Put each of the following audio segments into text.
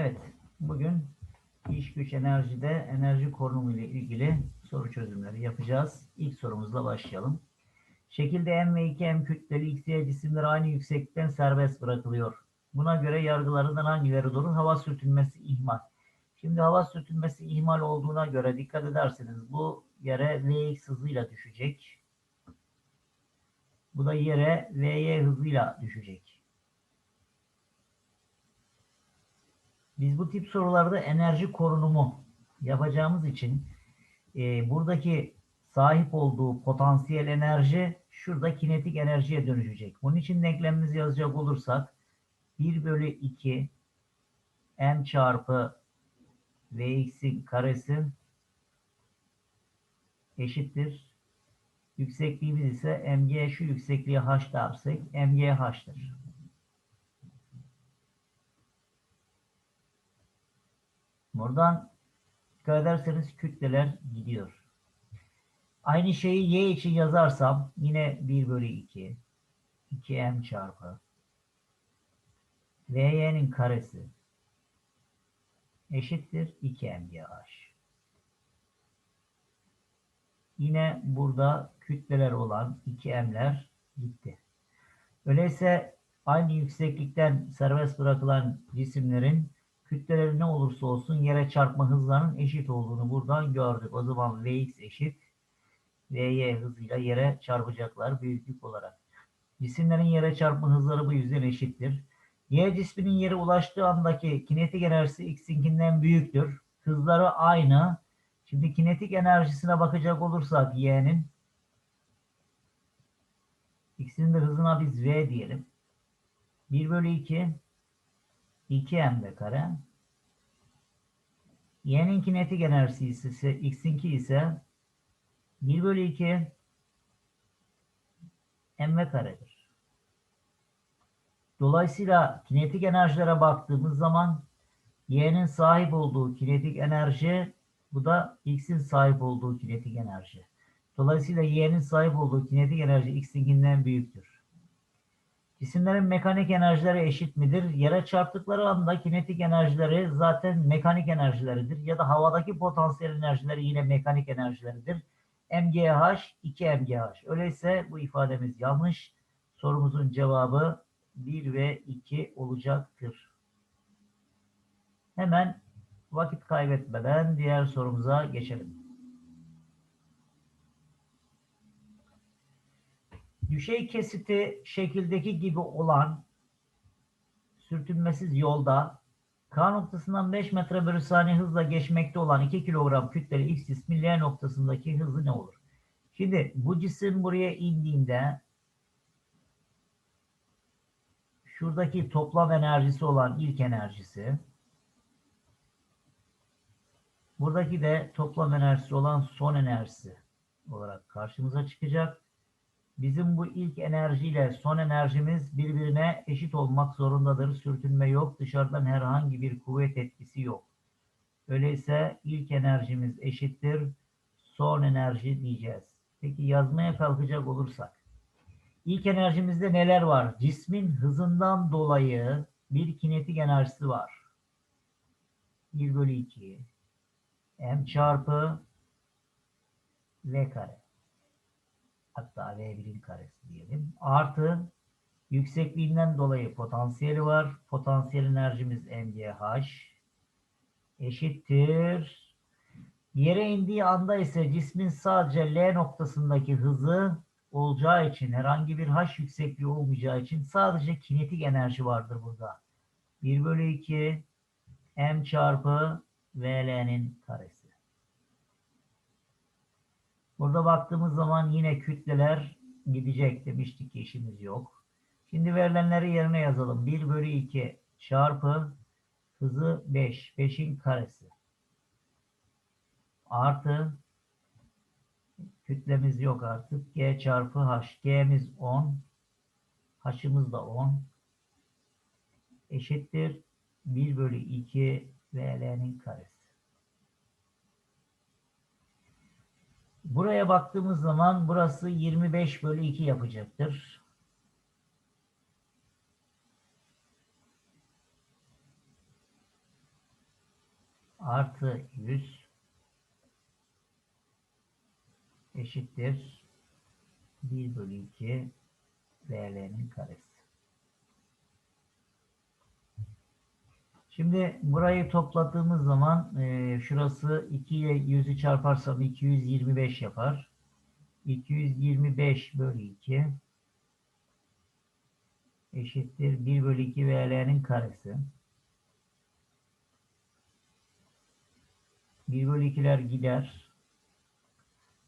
Evet, bugün iş güç enerjide enerji konumu ile ilgili soru çözümleri yapacağız. İlk sorumuzla başlayalım. Şekilde M ve 2M kütleli X, cisimler aynı yükseklikten serbest bırakılıyor. Buna göre yargılarından hangileri doğru? Hava sürtünmesi ihmal. Şimdi hava sürtünmesi ihmal olduğuna göre dikkat ederseniz bu yere Vx hızıyla düşecek. Bu da yere Vy hızıyla düşecek. Biz bu tip sorularda enerji korunumu yapacağımız için e, buradaki sahip olduğu potansiyel enerji şurada kinetik enerjiye dönüşecek. Bunun için denklemimizi yazacak olursak 1 bölü 2 m çarpı vx'in karesi eşittir. Yüksekliğimiz ise mg şu yüksekliğe h dersek mg h'tır. Buradan dikkat ederseniz kütleler gidiyor. Aynı şeyi y için yazarsam yine 1 bölü 2 2m çarpı vy'nin karesi eşittir 2mgh. Yine burada kütleler olan 2m'ler gitti. Öyleyse aynı yükseklikten serbest bırakılan cisimlerin kütleleri ne olursa olsun yere çarpma hızlarının eşit olduğunu buradan gördük. O zaman Vx eşit Vy hızıyla yere çarpacaklar büyüklük olarak. Cisimlerin yere çarpma hızları bu yüzden eşittir. Y cisminin yere ulaştığı andaki kinetik enerjisi x'inkinden büyüktür. Hızları aynı. Şimdi kinetik enerjisine bakacak olursak y'nin x'in de hızına biz v diyelim. 1 bölü 2 2m kare. Y'nin kinetik enerjisi ise x'inki ise 1 bölü 2 m karedir. Dolayısıyla kinetik enerjilere baktığımız zaman y'nin sahip olduğu kinetik enerji bu da x'in sahip olduğu kinetik enerji. Dolayısıyla y'nin sahip olduğu kinetik enerji x'inkinden büyüktür. Cisimlerin mekanik enerjileri eşit midir? Yere çarptıkları anda kinetik enerjileri zaten mekanik enerjileridir. Ya da havadaki potansiyel enerjileri yine mekanik enerjileridir. MGH 2 MGH. Öyleyse bu ifademiz yanlış. Sorumuzun cevabı 1 ve 2 olacaktır. Hemen vakit kaybetmeden diğer sorumuza geçelim. Düşey kesiti şekildeki gibi olan sürtünmesiz yolda K noktasından 5 metre bölü saniye hızla geçmekte olan 2 kilogram kütleli X cismi L noktasındaki hızı ne olur? Şimdi bu cisim buraya indiğinde şuradaki toplam enerjisi olan ilk enerjisi buradaki de toplam enerjisi olan son enerjisi olarak karşımıza çıkacak. Bizim bu ilk enerjiyle son enerjimiz birbirine eşit olmak zorundadır. Sürtünme yok. Dışarıdan herhangi bir kuvvet etkisi yok. Öyleyse ilk enerjimiz eşittir. Son enerji diyeceğiz. Peki yazmaya kalkacak olursak. İlk enerjimizde neler var? Cismin hızından dolayı bir kinetik enerjisi var. 1 bölü 2 m çarpı v kare hatta V1'in karesi diyelim. Artı yüksekliğinden dolayı potansiyeli var. Potansiyel enerjimiz MGH eşittir. Yere indiği anda ise cismin sadece L noktasındaki hızı olacağı için herhangi bir H yüksekliği olmayacağı için sadece kinetik enerji vardır burada. 1 bölü 2 M çarpı VL'nin karesi. Burada baktığımız zaman yine kütleler gidecek demiştik ki işimiz yok. Şimdi verilenleri yerine yazalım. 1 bölü 2 çarpı hızı 5. 5'in karesi. Artı kütlemiz yok artık. G çarpı H. G'miz 10. H'ımız da 10. Eşittir 1 bölü 2 VL'nin karesi. Buraya baktığımız zaman burası 25 bölü 2 yapacaktır. artı 100 eşittir 1 bölü 2 VL'nin karesi. Şimdi burayı topladığımız zaman e, şurası 2 ile 100'ü çarparsam 225 yapar. 225 bölü 2 eşittir 1 bölü 2 VL'nin karesi. 1 bölü 2'ler gider.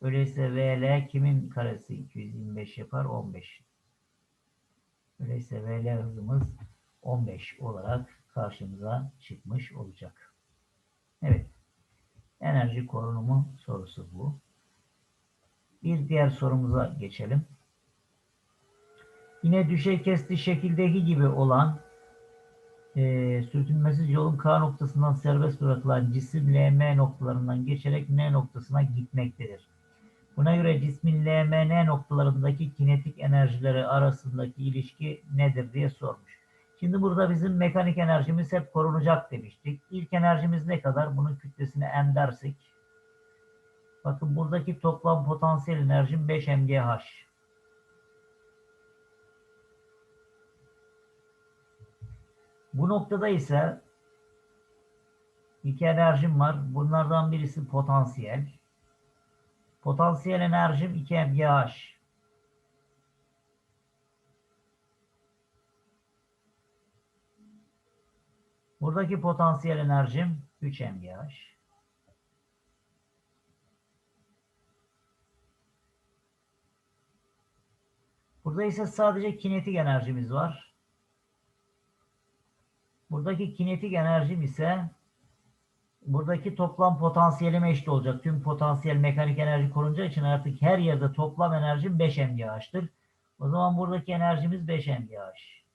Öyleyse VL kimin karesi 225 yapar? 15. Öyleyse VL hızımız 15 olarak karşımıza çıkmış olacak. Evet. Enerji korunumu sorusu bu. Bir diğer sorumuza geçelim. Yine düşey kesti şekildeki gibi olan e, sürtünmesiz yolun K noktasından serbest bırakılan cisim LM noktalarından geçerek N noktasına gitmektedir. Buna göre cismin LMN noktalarındaki kinetik enerjileri arasındaki ilişki nedir diye sormuş. Şimdi burada bizim mekanik enerjimiz hep korunacak demiştik. İlk enerjimiz ne kadar? Bunun kütlesini m dersek. Bakın buradaki toplam potansiyel enerjim 5 mgh. Bu noktada ise iki enerjim var. Bunlardan birisi potansiyel. Potansiyel enerjim 2 mgh. Buradaki potansiyel enerjim 3 mgh. Burada ise sadece kinetik enerjimiz var. Buradaki kinetik enerjim ise buradaki toplam potansiyelime eşit olacak. Tüm potansiyel mekanik enerji korunacağı için artık her yerde toplam enerjim 5 mgh'tır. O zaman buradaki enerjimiz 5 mgh.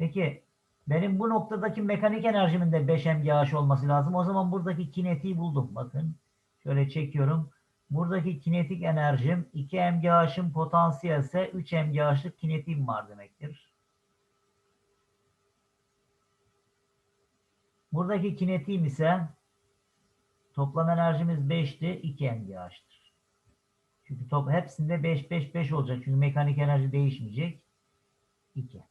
Peki benim bu noktadaki mekanik enerjimin de 5 mgh olması lazım. O zaman buradaki kinetiği buldum. Bakın şöyle çekiyorum. Buradaki kinetik enerjim 2 mgh'ın potansiyelse 3 mgh'lık kinetiğim var demektir. Buradaki kinetiğim ise toplam enerjimiz 5'ti. 2 mgh'tır. Çünkü top, hepsinde 5 5 5 olacak. Çünkü mekanik enerji değişmeyecek. 2.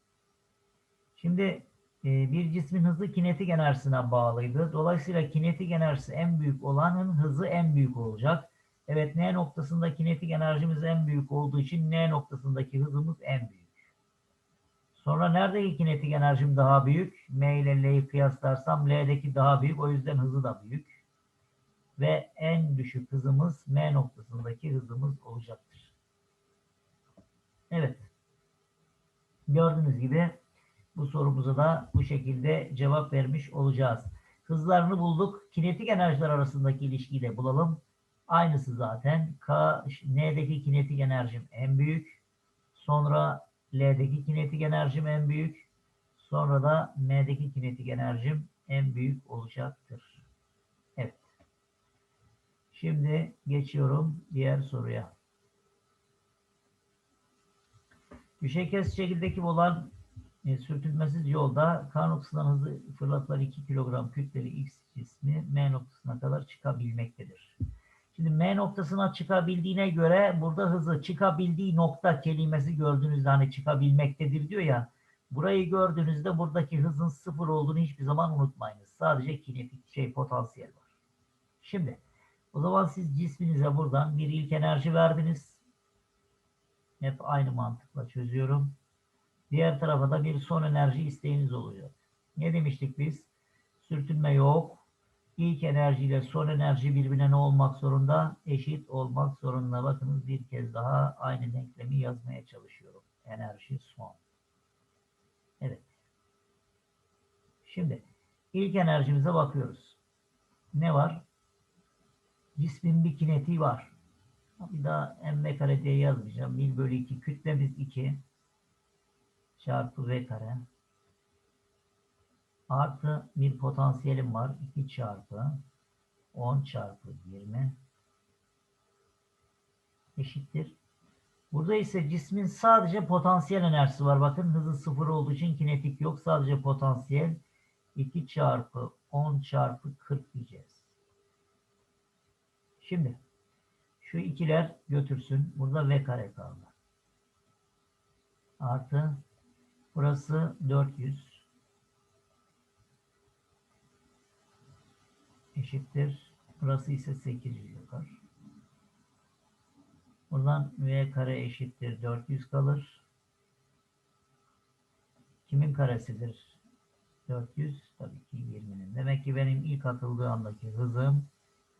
Şimdi e, bir cismin hızı kinetik enerjisine bağlıydı. Dolayısıyla kinetik enerjisi en büyük olanın hızı en büyük olacak. Evet N noktasında kinetik enerjimiz en büyük olduğu için N noktasındaki hızımız en büyük. Sonra neredeki kinetik enerjim daha büyük? M ile L'yi kıyaslarsam L'deki daha büyük. O yüzden hızı da büyük. Ve en düşük hızımız M noktasındaki hızımız olacaktır. Evet. Gördüğünüz gibi bu sorumuza da bu şekilde cevap vermiş olacağız. Hızlarını bulduk. Kinetik enerjiler arasındaki ilişkiyi de bulalım. Aynısı zaten. K, N'deki kinetik enerjim en büyük. Sonra L'deki kinetik enerjim en büyük. Sonra da M'deki kinetik enerjim en büyük olacaktır. Evet. Şimdi geçiyorum diğer soruya. Düşey kes şekildeki olan e, sürtünmesiz yolda K noktasından hızlı fırlatılan 2 kilogram kütleli X cismi M noktasına kadar çıkabilmektedir. Şimdi M noktasına çıkabildiğine göre burada hızı çıkabildiği nokta kelimesi gördüğünüzde hani çıkabilmektedir diyor ya. Burayı gördüğünüzde buradaki hızın sıfır olduğunu hiçbir zaman unutmayınız. Sadece kinetik şey potansiyel var. Şimdi o zaman siz cisminize buradan bir ilk enerji verdiniz. Hep aynı mantıkla çözüyorum. Diğer tarafa da bir son enerji isteğiniz olacak. Ne demiştik biz? Sürtünme yok. İlk enerji ile son enerji birbirine ne olmak zorunda? Eşit olmak zorunda. Bakınız bir kez daha aynı denklemi yazmaya çalışıyorum. Enerji son. Evet. Şimdi ilk enerjimize bakıyoruz. Ne var? Cismin bir kinetiği var. Bir daha mv kare diye yazmayacağım. 1 bölü 2 kütlemiz 2 çarpı v kare artı bir potansiyelim var. 2 çarpı 10 çarpı 20 eşittir. Burada ise cismin sadece potansiyel enerjisi var. Bakın hızı sıfır olduğu için kinetik yok. Sadece potansiyel. 2 çarpı 10 çarpı 40 diyeceğiz. Şimdi şu ikiler götürsün. Burada v kare kaldı. Artı burası 400 eşittir. Burası ise 800 yapar. Buradan v kare eşittir 400 kalır. Kimin karesidir? 400 tabii ki 20'nin. Demek ki benim ilk atıldığı andaki hızım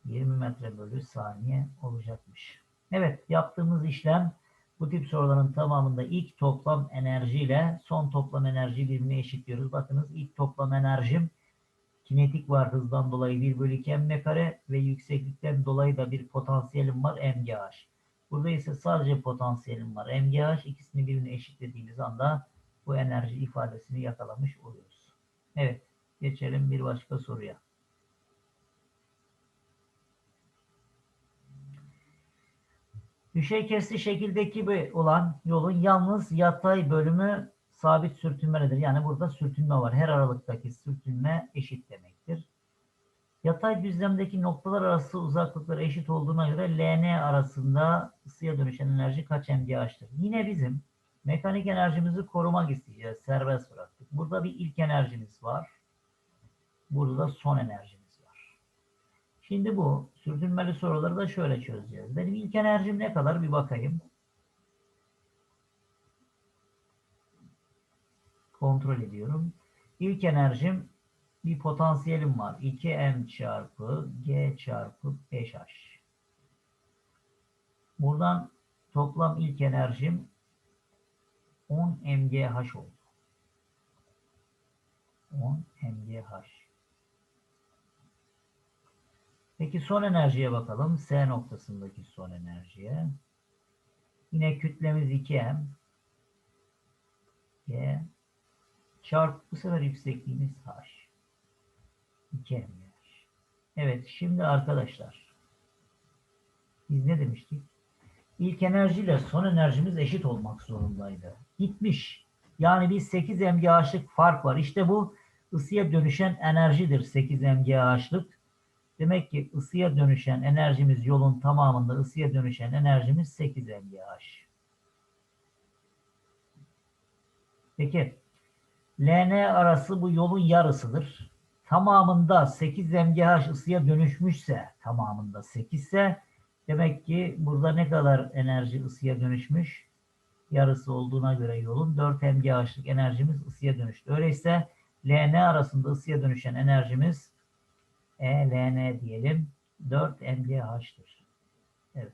20 metre bölü saniye olacakmış. Evet yaptığımız işlem bu tip soruların tamamında ilk toplam enerji ile son toplam enerji birbirine eşitliyoruz. Bakınız ilk toplam enerjim kinetik var hızdan dolayı 1 bölü 2 m kare ve yükseklikten dolayı da bir potansiyelim var mgh. Burada ise sadece potansiyelim var mgh. İkisini birbirine eşitlediğimiz anda bu enerji ifadesini yakalamış oluyoruz. Evet geçelim bir başka soruya. Düşey kesri şekildeki olan yolun yalnız yatay bölümü sabit sürtünmelidir. Yani burada sürtünme var. Her aralıktaki sürtünme eşit demektir. Yatay düzlemdeki noktalar arası uzaklıkları eşit olduğuna göre LN arasında ısıya dönüşen enerji kaç mgH'tır? Yine bizim mekanik enerjimizi korumak isteyeceğiz. Serbest bıraktık. Burada bir ilk enerjimiz var. Burada da son enerjimiz. Şimdi bu sürtünmeli soruları da şöyle çözeceğiz. Benim ilk enerjim ne kadar bir bakayım. Kontrol ediyorum. İlk enerjim bir potansiyelim var. 2m çarpı g çarpı 5h. Buradan toplam ilk enerjim 10 mgh oldu. 10 mgh. Peki son enerjiye bakalım. S noktasındaki son enerjiye. Yine kütlemiz 2m. G çarpı bu sefer yüksekliğimiz h. 2 mgh. Evet şimdi arkadaşlar biz ne demiştik? İlk enerjiyle son enerjimiz eşit olmak zorundaydı. Gitmiş. Yani bir 8 mgH'lık fark var. İşte bu ısıya dönüşen enerjidir 8 mgH'lık. Demek ki ısıya dönüşen enerjimiz yolun tamamında ısıya dönüşen enerjimiz 8 mgh. Peki LN arası bu yolun yarısıdır. Tamamında 8 mgh ısıya dönüşmüşse tamamında 8 ise demek ki burada ne kadar enerji ısıya dönüşmüş? Yarısı olduğuna göre yolun 4 mgh'lık enerjimiz ısıya dönüştü. Öyleyse LN arasında ısıya dönüşen enerjimiz ELN diyelim 4 mgh'tır. Evet.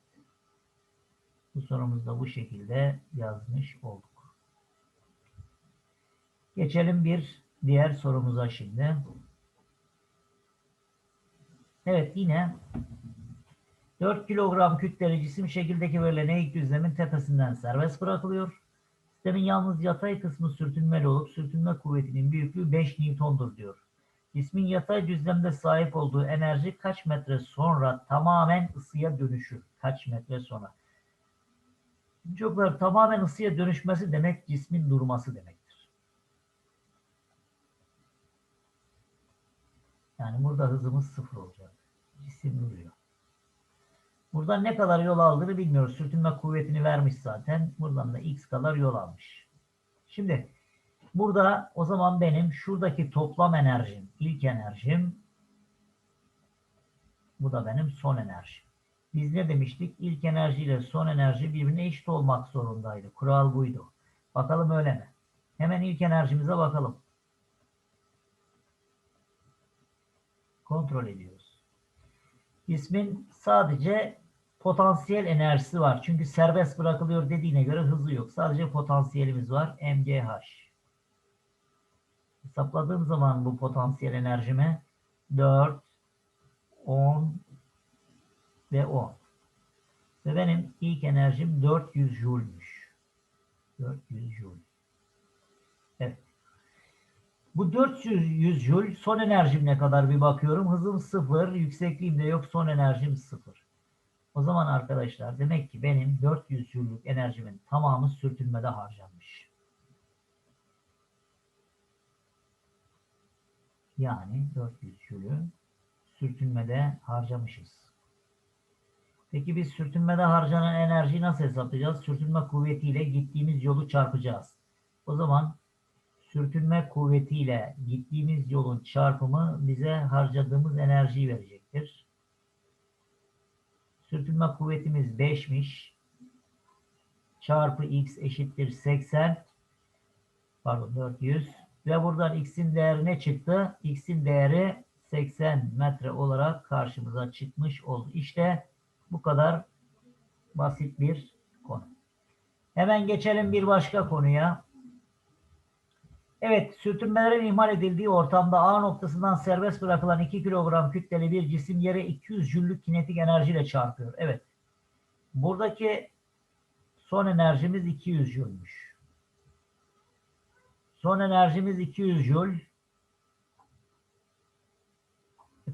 Bu sorumuzda bu şekilde yazmış olduk. Geçelim bir diğer sorumuza şimdi. Evet yine 4 kilogram kütleli cisim şekildeki verilen eğik düzlemin tepesinden serbest bırakılıyor. Sistemin yalnız yatay kısmı sürtünmeli olup sürtünme kuvvetinin büyüklüğü 5 Newton'dur diyor. Cismin yatay düzlemde sahip olduğu enerji kaç metre sonra tamamen ısıya dönüşür? Kaç metre sonra? Çocuklar tamamen ısıya dönüşmesi demek cismin durması demektir. Yani burada hızımız sıfır olacak. Cisim duruyor. Buradan ne kadar yol aldığını bilmiyoruz. Sürtünme kuvvetini vermiş zaten. Buradan da x kadar yol almış. Şimdi burada o zaman benim şuradaki toplam enerjim, ilk enerjim bu da benim son enerjim. Biz ne demiştik? İlk enerji ile son enerji birbirine eşit olmak zorundaydı. Kural buydu. Bakalım öyle mi? Hemen ilk enerjimize bakalım. Kontrol ediyoruz. İsmin sadece potansiyel enerjisi var. Çünkü serbest bırakılıyor dediğine göre hızı yok. Sadece potansiyelimiz var. MGH. Hesapladığım zaman bu potansiyel enerjime 4, 10 ve 10. Ve benim ilk enerjim 400 Joule'müş. 400 Joule. Evet. Bu 400 Joule son enerjim ne kadar bir bakıyorum. Hızım 0, yüksekliğim de yok. Son enerjim 0. O zaman arkadaşlar demek ki benim 400 Joule'luk enerjimin tamamı sürtünmede harcanmış. Yani 400 jülü sürtünmede harcamışız. Peki biz sürtünmede harcanan enerjiyi nasıl hesaplayacağız? Sürtünme kuvvetiyle gittiğimiz yolu çarpacağız. O zaman sürtünme kuvvetiyle gittiğimiz yolun çarpımı bize harcadığımız enerjiyi verecektir. Sürtünme kuvvetimiz 5'miş. Çarpı x eşittir 80. Pardon 400. Ve buradan x'in değeri ne çıktı? x'in değeri 80 metre olarak karşımıza çıkmış oldu. İşte bu kadar basit bir konu. Hemen geçelim bir başka konuya. Evet, sürtünmelerin ihmal edildiği ortamda A noktasından serbest bırakılan 2 kilogram kütleli bir cisim yere 200 jüllük kinetik enerjiyle çarpıyor. Evet. Buradaki son enerjimiz 200 jülmüş. Son enerjimiz 200 jül.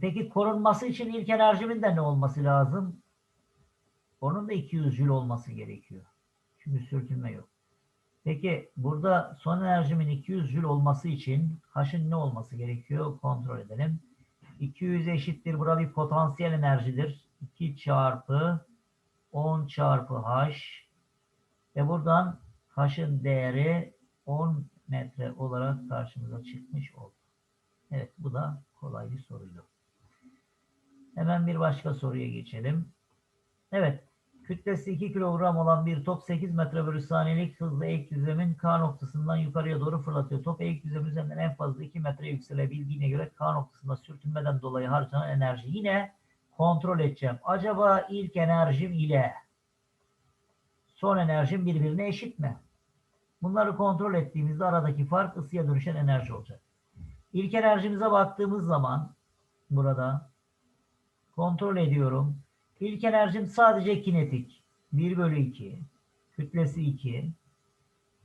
Peki korunması için ilk enerjimin de ne olması lazım? Onun da 200 jül olması gerekiyor. Çünkü sürtünme yok. Peki burada son enerjimin 200 jül olması için H'ın ne olması gerekiyor? Kontrol edelim. 200 eşittir. Burada bir potansiyel enerjidir. 2 çarpı 10 çarpı H ve buradan H'ın değeri 10 metre olarak karşımıza çıkmış oldu. Evet bu da kolay bir soruydu. Hemen bir başka soruya geçelim. Evet. Kütlesi 2 kilogram olan bir top 8 metre bölü saniyelik hızla eğik düzlemin K noktasından yukarıya doğru fırlatıyor. Top eğik düzlem üzerinden en fazla 2 metre yükselebildiğine göre K noktasında sürtünmeden dolayı harcanan enerji. Yine kontrol edeceğim. Acaba ilk enerjim ile son enerjim birbirine eşit mi? Bunları kontrol ettiğimizde aradaki fark ısıya dönüşen enerji olacak. İlk enerjimize baktığımız zaman burada kontrol ediyorum. İlk enerjim sadece kinetik. 1 bölü 2. Kütlesi 2.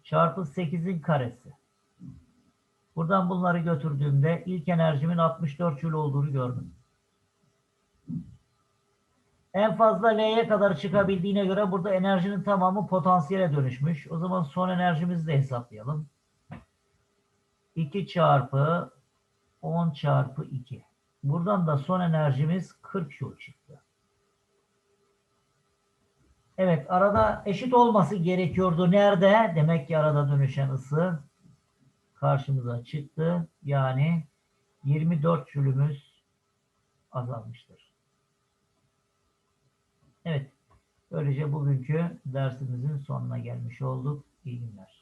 Çarpı 8'in karesi. Buradan bunları götürdüğümde ilk enerjimin 64 jül olduğunu gördüm. En fazla L'ye kadar çıkabildiğine göre burada enerjinin tamamı potansiyele dönüşmüş. O zaman son enerjimizi de hesaplayalım. 2 çarpı 10 çarpı 2. Buradan da son enerjimiz 40 joule çıktı. Evet arada eşit olması gerekiyordu. Nerede? Demek ki arada dönüşen ısı karşımıza çıktı. Yani 24 jülümüz azalmıştır. Evet. Böylece bugünkü dersimizin sonuna gelmiş olduk. İyi günler.